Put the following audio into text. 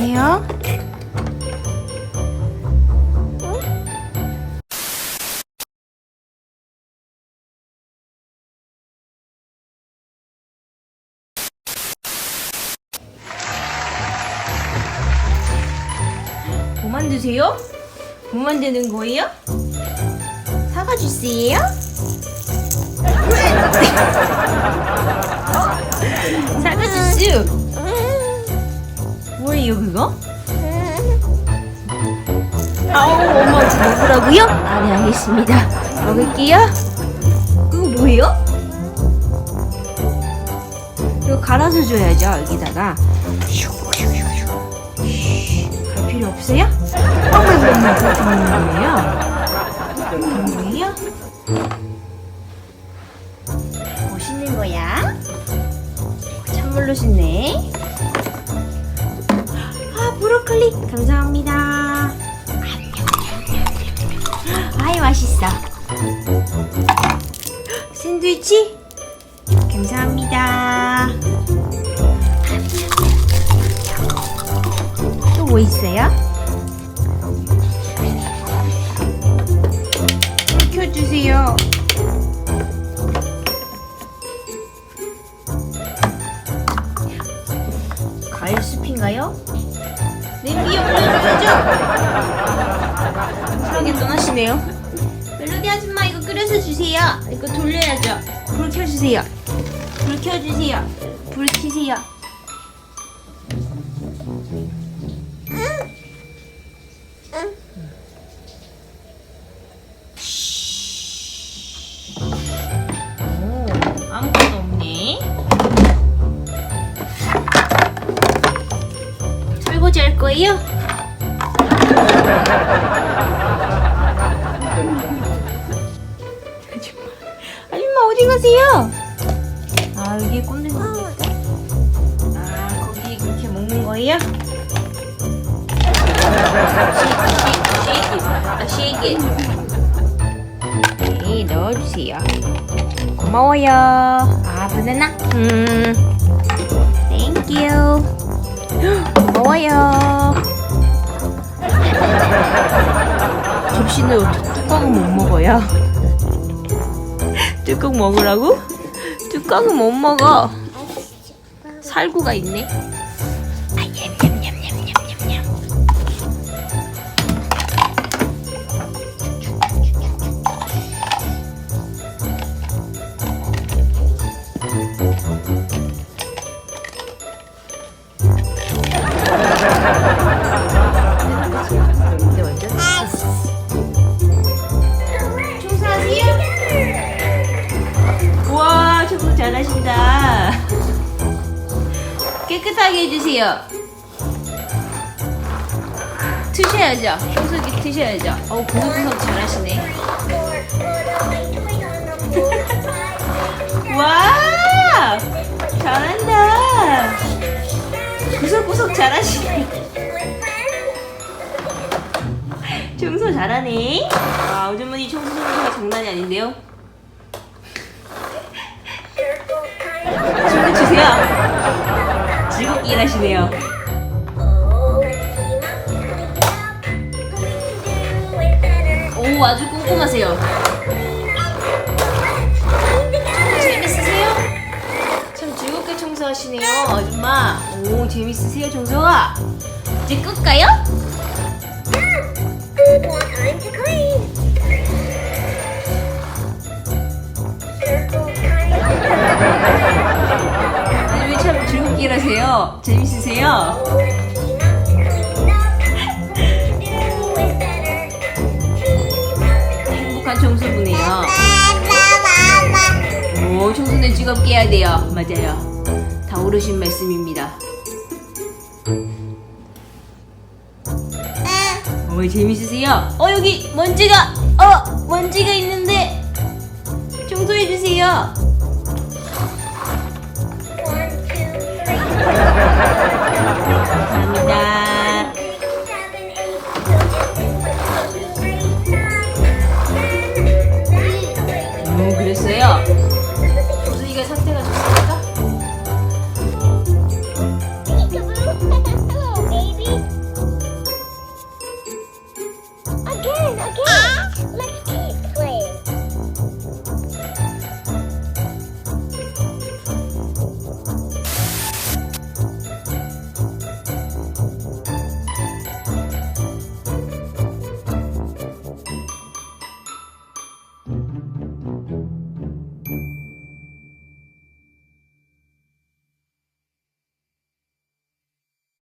주세요. 뭐 만드세요? 뭐 만드는 거예요? 사과 주스예요? 사과 주스. 뭐예요 그거? 아우 엄마 저 먹으라고요? 아, 네 알겠습니다. 먹을게요. 그거 뭐예요? 이거 갈아서 줘야죠 여기다가. 갈 필요 없어요? 어머 어머 어머 그렇게 먹는 거예요? 거예요? 멋있는 거야? 찬물로 씻네. 아 브로콜리 감사합니다. 아이 맛있어. 샌드위치 감사합니다. 또 뭐 있어요? 불 켜주세요. 가을 숲인가요? 냄비 올려줘야죠. 쿨하게 떠나시네요. 멜로디 아줌마 이거 끓여서 주세요. 이거 돌려야죠. 불 켜주세요. 불 켜주세요. 불 켜세요. 오, 거예요? 아줌마, 아줌마 어디 가세요? 아 여기 꽂는 거니까. 아 거기 그렇게 먹는 거예요? 쉐이크, 쉐이크, 쉐이크. 네 넣어주세요. 고마워요. 아 바나나. 음, 땡큐. 고마워요. 접시는 뚜껑은 못 먹어요? 뚜껑 먹으라고? 뚜껑은 못 먹어. 살구가 있네. 깨끗하게 해주세요. 트셔야죠. 청소기 트셔야죠. 어우 구석구석 잘하시네. 와! 잘한다. 구석구석 잘하시네. 청소 잘하네. 아, 아주머니 청소 솜씨가 장난이 아닌데요. 친구 주세요. 즐겁게 일하시네요. 오, 아주 꼼꼼하세요. 재밌으세요? 참 즐겁게 청소하시네요, 아줌마. 오, 재밌으세요, 청소가? 이제 끌까요? Time to clean. Circle 일하세요? 재밌으세요? 행복한 청소부네요. 오, 청소는 즐겁게 해야 돼요. 맞아요. 다 어르신 말씀입니다. 오, 재밌으세요? 어, 여기 먼지가, 어, 먼지가 있는데 청소해 주세요.